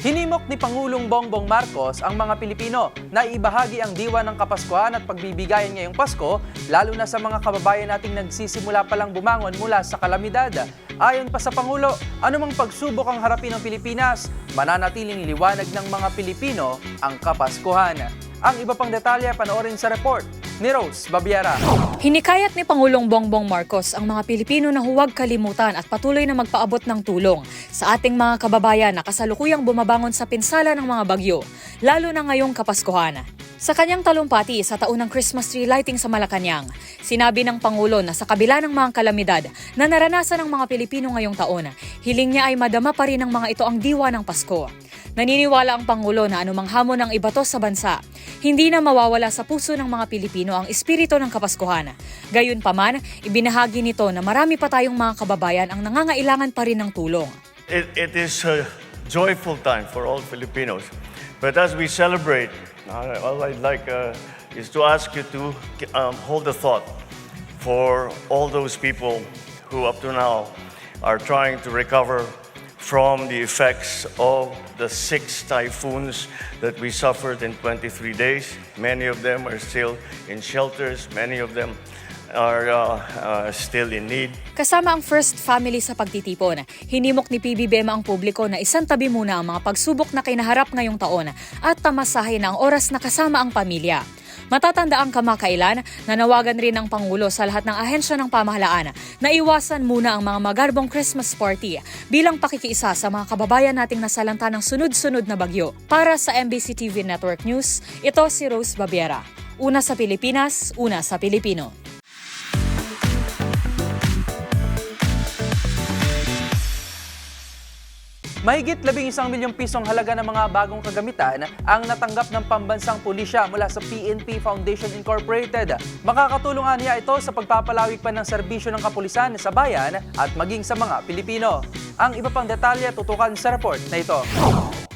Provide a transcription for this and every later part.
Hinimok ni Pangulong Bongbong Marcos ang mga Pilipino na ibahagi ang diwa ng Kapaskuhan at pagbibigayan ngayong Pasko, lalo na sa mga kababayan nating nagsisimula palang bumangon mula sa kalamidad. Ayon pa sa Pangulo, anumang pagsubok ang harapin ng Pilipinas, mananatiling liwanag ng mga Pilipino ang Kapaskuhan. Ang iba pang detalye panoorin sa report ni Rose Babiera. Hinikayat ni Pangulong Bongbong Marcos ang mga Pilipino na huwag kalimutan at patuloy na magpaabot ng tulong sa ating mga kababayan na kasalukuyang bumabangon sa pinsala ng mga bagyo, lalo na ngayong Kapaskuhan. Sa kanyang talumpati sa taunang Christmas tree lighting sa Malacanang, sinabi ng Pangulo na sa kabila ng mga kalamidad na naranasan ng mga Pilipino ngayong taon, hiling niya ay madama pa rin ng mga ito ang diwa ng Pasko. Naniniwala ang Pangulo na anumang hamon ng ibato sa bansa, hindi na mawawala sa puso ng mga Pilipino ang espiritu ng Kapaskuhan. Gayunpaman, ibinahagi nito na marami pa tayong mga kababayan ang nangangailangan pa rin ng tulong. It, it is a joyful time for all Filipinos. But as we celebrate, uh, all I'd like uh, is to ask you to um, hold a thought for all those people who up to now are trying to recover from the effects of the six typhoons that we suffered in 23 days. Many of them are still in shelters, many of them are uh, uh, still in need. Kasama ang First Family sa pagtitipon, hinimok ni PBBM ang publiko na isang tabi muna ang mga pagsubok na kinaharap ngayong taon at tamasahin ang oras na kasama ang pamilya. Matatanda ang kamakailan, nanawagan rin ng Pangulo sa lahat ng ahensya ng pamahalaan na iwasan muna ang mga magarbong Christmas party bilang pakikiisa sa mga kababayan nating nasalanta ng sunod-sunod na bagyo. Para sa MBC TV Network News, ito si Rose Babiera. Una sa Pilipinas, una sa Pilipino. Mahigit 11 milyong pisong halaga ng mga bagong kagamitan ang natanggap ng pambansang pulisya mula sa PNP Foundation Incorporated. Makakatulong niya ito sa pagpapalawig pa ng serbisyo ng kapulisan sa bayan at maging sa mga Pilipino. Ang iba pang detalye tutukan sa report na ito.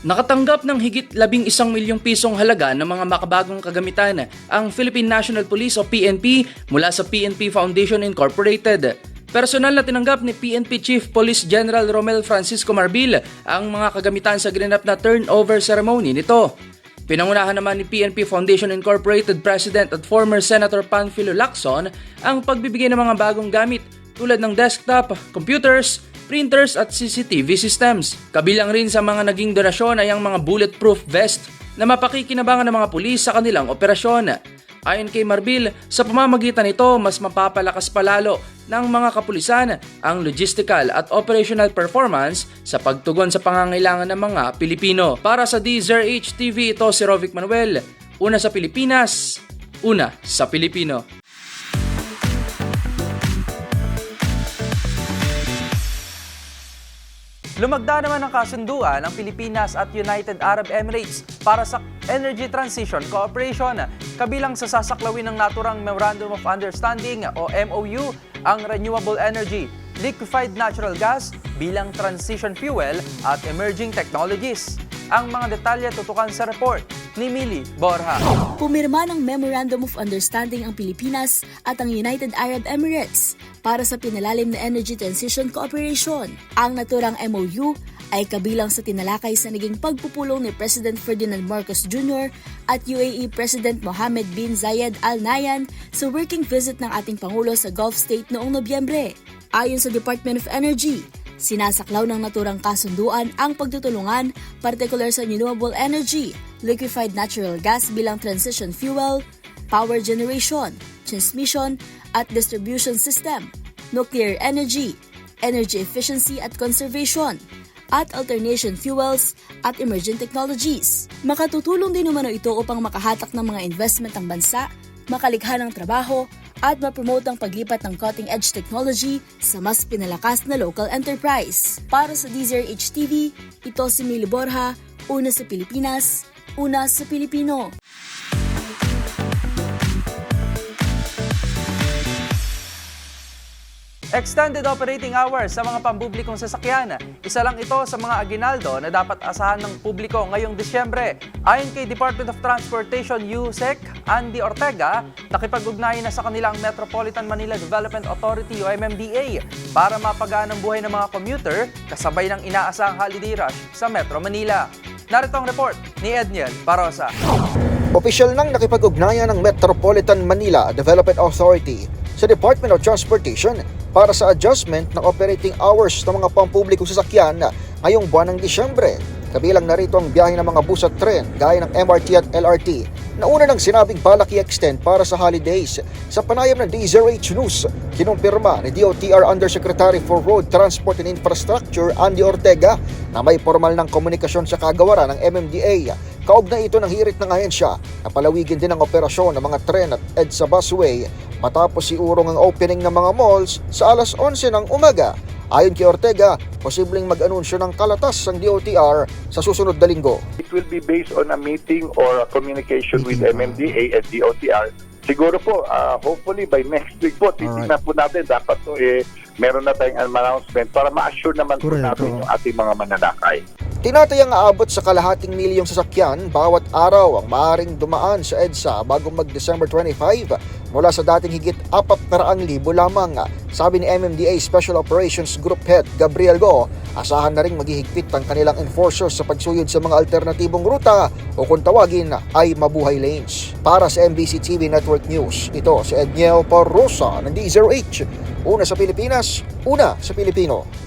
Nakatanggap ng higit 11 milyong pisong halaga ng mga makabagong kagamitan ang Philippine National Police o PNP mula sa PNP Foundation Incorporated. Personal na tinanggap ni PNP Chief Police General Romel Francisco Marbil ang mga kagamitan sa ginanap na turnover ceremony nito. Pinangunahan naman ni PNP Foundation Incorporated President at former Senator Panfilo Lacson ang pagbibigay ng mga bagong gamit tulad ng desktop, computers, printers at CCTV systems. Kabilang rin sa mga naging donasyon ay ang mga bulletproof vest na mapakikinabangan ng mga pulis sa kanilang operasyon. Ayon kay Marbil, sa pamamagitan nito mas mapapalakas palalo ng mga kapulisan ang logistical at operational performance sa pagtugon sa pangangailangan ng mga Pilipino. Para sa DZRH TV, ito si Rovic Manuel. Una sa Pilipinas, una sa Pilipino. Lumagda naman ang kasunduan ng Pilipinas at United Arab Emirates para sa Energy Transition Cooperation. Kabilang sa sasaklawin ng naturang Memorandum of Understanding o MOU ang renewable energy, liquefied natural gas bilang transition fuel at emerging technologies. Ang mga detalye tutukan sa report ni Mili Borja. Pumirma ng Memorandum of Understanding ang Pilipinas at ang United Arab Emirates para sa pinalalim na energy transition cooperation. Ang naturang MOU ay kabilang sa tinalakay sa naging pagpupulong ni President Ferdinand Marcos Jr. at UAE President Mohammed bin Zayed Al Nahyan sa working visit ng ating Pangulo sa Gulf State noong Nobyembre. Ayon sa Department of Energy, Sinasaklaw ng naturang kasunduan ang pagtutulungan, particular sa renewable energy, liquefied natural gas bilang transition fuel, power generation, transmission at distribution system, nuclear energy, energy efficiency at conservation, at alternation fuels at emerging technologies. Makatutulong din umano ito upang makahatak ng mga investment ang bansa, makalikha ng trabaho, at mapromote ang paglipat ng cutting-edge technology sa mas pinalakas na local enterprise. Para sa DZRH TV, ito si Mili Borja, una sa Pilipinas, una sa Pilipino. Extended operating hours sa mga pampublikong sasakyan. Isa lang ito sa mga aginaldo na dapat asahan ng publiko ngayong Disyembre. Ayon kay Department of Transportation USEC, Andy Ortega, nakipag-ugnayan na sa kanilang Metropolitan Manila Development Authority o MMDA para mapagaan ang buhay ng mga commuter kasabay ng inaasahang holiday rush sa Metro Manila. Narito ang report ni Edniel Parosa. Opisyal nang nakipag-ugnayan ng Metropolitan Manila Development Authority sa Department of Transportation para sa adjustment ng operating hours ng mga pampublikong sasakyan ngayong buwan ng Disyembre. Kabilang narito ang biyahe ng mga bus at tren gaya ng MRT at LRT na una nang sinabing balak i-extend para sa holidays. Sa panayam ng DZRH News, kinumpirma ni DOTR Undersecretary for Road Transport and Infrastructure Andy Ortega na may formal ng komunikasyon sa kagawaran ng MMDA Kaugnay ito ng hirit ng ahensya na palawigin din ang operasyon ng mga tren at EDSA busway matapos siurong ang opening ng mga malls sa alas 11 ng umaga. Ayon kay Ortega, posibleng mag-anunsyo ng kalatas ang DOTR sa susunod na linggo. It will be based on a meeting or a communication with MMDA and DOTR. Siguro po, ah, hopefully by next week po, titignan po natin dapat po eh, meron na tayong announcement para ma-assure naman po natin yung ating mga mananakay. Tinatayang aabot sa kalahating milyong sasakyan bawat araw ang maaaring dumaan sa EDSA bago mag-December 25 mula sa dating higit 400,000 lamang. Sabi ni MMDA Special Operations Group Head Gabriel Go, asahan na rin maghihigpit ang kanilang enforcers sa pagsuyod sa mga alternatibong ruta o kung tawagin ay mabuhay lanes. Para sa MBC TV Network News, ito si Edniel Parrosa ng D0H. Una sa Pilipinas, una sa Pilipino.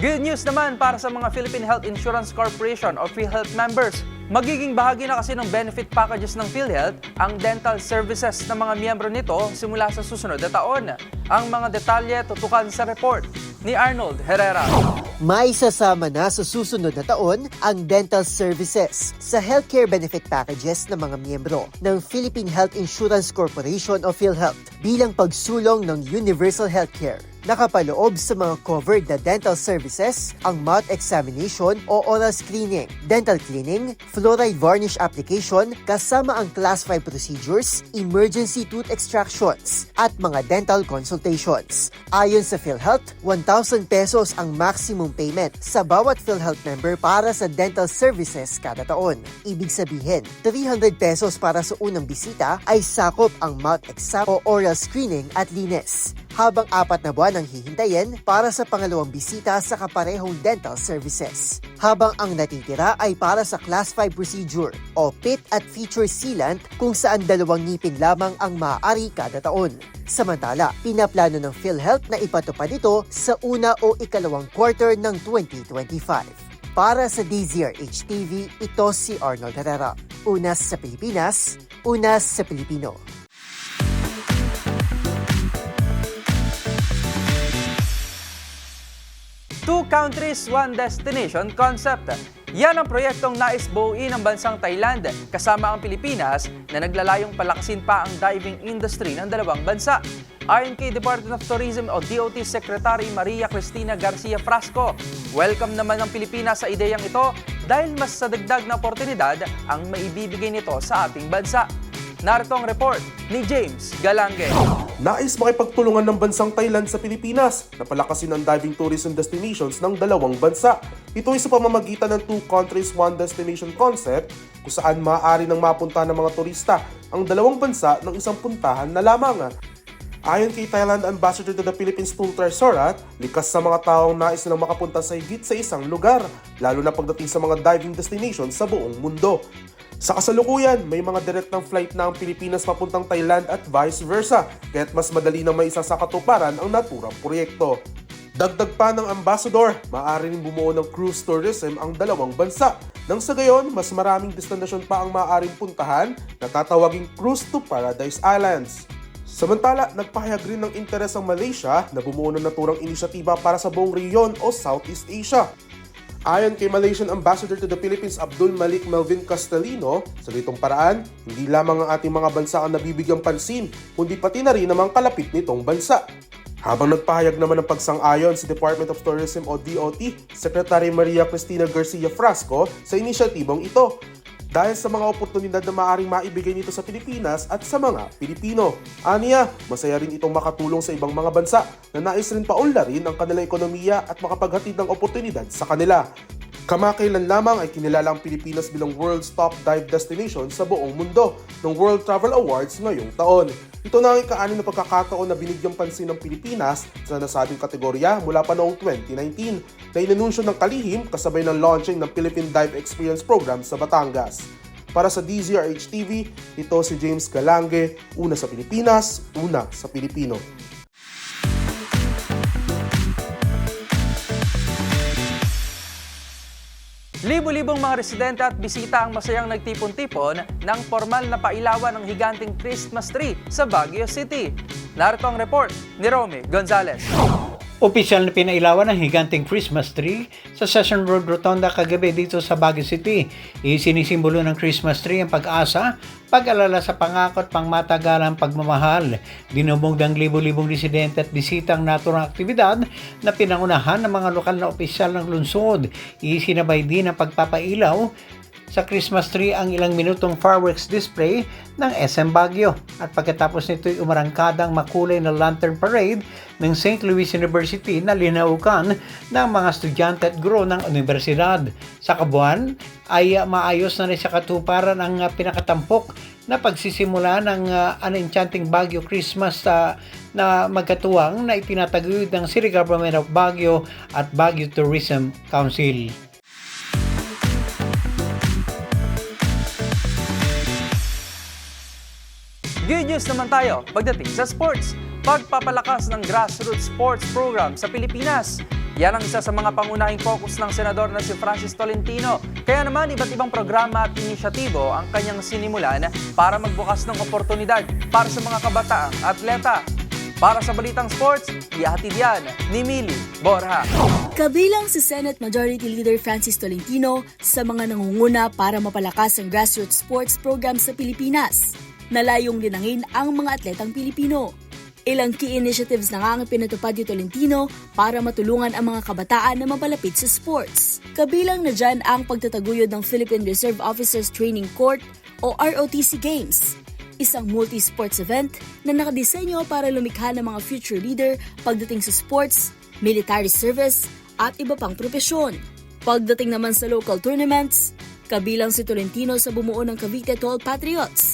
Good news naman para sa mga Philippine Health Insurance Corporation o PhilHealth members. Magiging bahagi na kasi ng benefit packages ng PhilHealth ang dental services ng mga miyembro nito simula sa susunod na taon. Ang mga detalye tutukan sa report ni Arnold Herrera. May sasama na sa susunod na taon ang dental services sa healthcare benefit packages ng mga miyembro ng Philippine Health Insurance Corporation o PhilHealth bilang pagsulong ng universal healthcare. Nakapaloob sa mga covered na dental services ang mouth examination o oral screening, dental cleaning, fluoride varnish application kasama ang class 5 procedures, emergency tooth extractions, at mga dental consultations. Ayon sa PhilHealth, 1,000 pesos ang maximum payment sa bawat PhilHealth member para sa dental services kada taon. Ibig sabihin, 300 pesos para sa unang bisita ay sakop ang mouth exam o oral screening at linis habang apat na buwan ang hihintayin para sa pangalawang bisita sa kaparehong dental services. Habang ang natitira ay para sa Class 5 procedure o pit at feature sealant kung saan dalawang ngipin lamang ang maaari kada taon. Samantala, pinaplano ng PhilHealth na ipatupad ito sa una o ikalawang quarter ng 2025. Para sa DZRH TV, ito si Arnold Herrera. Unas sa Pilipinas, unas sa Pilipino. Countries, One Destination concept. Yan ang proyektong nais buuin ng bansang Thailand kasama ang Pilipinas na naglalayong palakasin pa ang diving industry ng dalawang bansa. Ayon kay Department of Tourism o DOT Secretary Maria Cristina Garcia Frasco, welcome naman ng Pilipinas sa ideyang ito dahil mas sa dagdag na oportunidad ang maibibigay nito sa ating bansa. Narito ang report ni James Galange. Nais makipagtulungan ng bansang Thailand sa Pilipinas na palakasin ang diving tourism destinations ng dalawang bansa. Ito ay sa pamamagitan ng two countries, one destination concept kung saan maaari nang mapunta ng mga turista ang dalawang bansa ng isang puntahan na lamang. Ayon kay Thailand Ambassador to the Philippines Tultar Sorat, likas sa mga taong nais nilang makapunta sa higit sa isang lugar, lalo na pagdating sa mga diving destinations sa buong mundo. Sa kasalukuyan, may mga direktang flight na ang Pilipinas papuntang Thailand at vice versa, kaya't mas madali na may isa sa katuparan ang naturang proyekto. Dagdag pa ng ambassador, maaari rin bumuo ng cruise tourism ang dalawang bansa. Nang sa gayon, mas maraming destinasyon pa ang maaaring puntahan na tatawaging Cruise to Paradise Islands. Samantala, nagpahayag rin ng interes ang Malaysia na bumuo ng naturang inisyatiba para sa buong rehiyon o Southeast Asia. Ayon kay Malaysian Ambassador to the Philippines Abdul Malik Melvin Castellino, sa ganitong paraan, hindi lamang ang ating mga bansa ang nabibigyang pansin, kundi pati na rin namang kalapit nitong bansa. Habang nagpahayag naman ng pagsang-ayon si Department of Tourism o DOT, Secretary Maria Cristina Garcia Frasco sa inisyatibong ito dahil sa mga oportunidad na maaaring maibigay nito sa Pilipinas at sa mga Pilipino. Aniya, masaya rin itong makatulong sa ibang mga bansa na nais rin paunlarin ang kanilang ekonomiya at makapaghatid ng oportunidad sa kanila. Kamakailan lamang ay kinilala ang Pilipinas bilang world's top dive destination sa buong mundo ng World Travel Awards ngayong taon. Ito na ang ika-anim na pagkakataon na binigyang pansin ng Pilipinas sa nasabing kategorya mula pa noong 2019 na inanunsyo ng kalihim kasabay ng launching ng Philippine Dive Experience Program sa Batangas. Para sa DZRH TV, ito si James Galange, una sa Pilipinas, una sa Pilipino. Libo-libong mga residente at bisita ang masayang nagtipon-tipon ng formal na pailawan ng higanting Christmas tree sa Baguio City. Narito ang report ni Romy Gonzalez. Opisyal na pinailawan ng higanting Christmas tree sa Session Road Rotonda kagabi dito sa Baguio City. Isinisimbolo ng Christmas tree ang pag-asa, pag-alala sa pangako at pangmatagalang pagmamahal. Dinumog ng libo-libong residente at bisita ang naturang aktibidad na pinangunahan ng mga lokal na opisyal ng lungsod. Isinabay din ang pagpapailaw sa Christmas tree ang ilang minutong fireworks display ng SM Baguio. At pagkatapos nito'y umarangkadang makulay na lantern parade ng St. Louis University na linaukan ng mga estudyante at guro ng universidad. Sa kabuuan ay maayos na rin sa katuparan ang pinakatampok na pagsisimula ng uh, An Enchanting Baguio Christmas uh, na magkatuwang na itinataguyod ng City Government of Baguio at Baguio Tourism Council. Good news naman tayo pagdating sa sports. Pagpapalakas ng grassroots sports program sa Pilipinas. Yan ang isa sa mga pangunahing focus ng senador na si Francis Tolentino. Kaya naman iba't ibang programa at inisyatibo ang kanyang sinimulan para magbukas ng oportunidad para sa mga kabataang atleta. Para sa Balitang Sports, ihatid yan ni Mili Borja. Kabilang si Senate Majority Leader Francis Tolentino sa mga nangunguna para mapalakas ang grassroots sports program sa Pilipinas na layong linangin ang mga atletang Pilipino. Ilang key initiatives na nga ang pinatupad ni Tolentino para matulungan ang mga kabataan na mapalapit sa sports. Kabilang na dyan ang pagtataguyod ng Philippine Reserve Officers Training Court o ROTC Games, isang multi-sports event na nakadisenyo para lumikha ng mga future leader pagdating sa sports, military service, at iba pang propesyon. Pagdating naman sa local tournaments, kabilang si Tolentino sa bumuo ng Cavite Tall Patriots,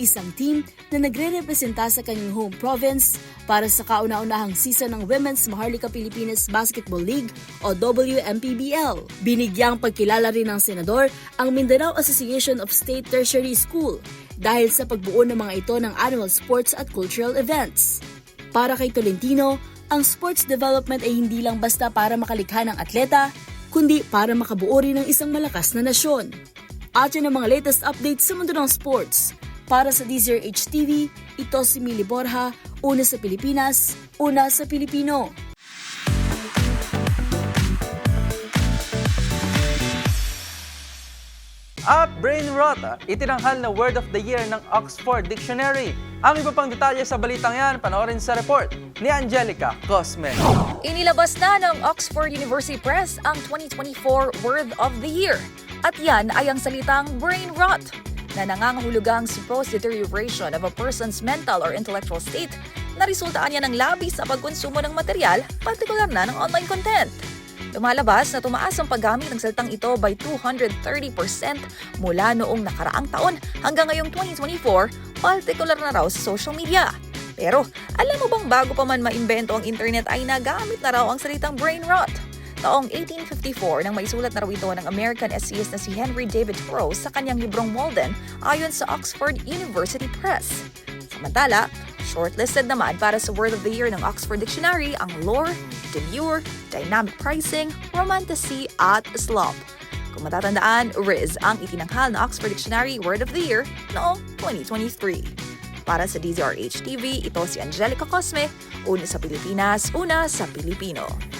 isang team na nagre-representa sa kanyang home province para sa kauna-unahang season ng Women's Maharlika Pilipinas Basketball League o WMPBL. Binigyang pagkilala rin ng senador ang Mindanao Association of State Tertiary School dahil sa pagbuo ng mga ito ng annual sports at cultural events. Para kay Tolentino, ang sports development ay hindi lang basta para makalikha ng atleta, kundi para makabuo rin ng isang malakas na nasyon. At yun ang mga latest updates sa mundo ng sports. Para sa DZRH TV, ito si Mili Borja, una sa Pilipinas, una sa Pilipino. At Brain Rot, itinanghal na Word of the Year ng Oxford Dictionary. Ang iba pang detalye sa balitang yan, panoorin sa report ni Angelica Cosme. Inilabas na ng Oxford University Press ang 2024 Word of the Year. At yan ay ang salitang brain rot. Na nangangahulugang supposed deterioration of a person's mental or intellectual state na resultaan niya ng labis sa pagkonsumo ng material, partikular na ng online content. Lumalabas na tumaas ang paggamit ng salitang ito by 230% mula noong nakaraang taon hanggang ngayong 2024, partikular na raw sa social media. Pero alam mo bang bago pa man maimbento ang internet ay nagamit na raw ang salitang brain rot? Taong 1854 nang maisulat na raw ito ng American essayist na si Henry David Thoreau sa kanyang librong Walden ayon sa Oxford University Press. Samantala, shortlisted naman para sa Word of the Year ng Oxford Dictionary ang lore, demure, dynamic pricing, romantasy at slop. Kung matatandaan, Riz ang itinanghal na Oxford Dictionary Word of the Year noong 2023. Para sa DZRH TV, ito si Angelica Cosme, una sa Pilipinas, una sa Pilipino.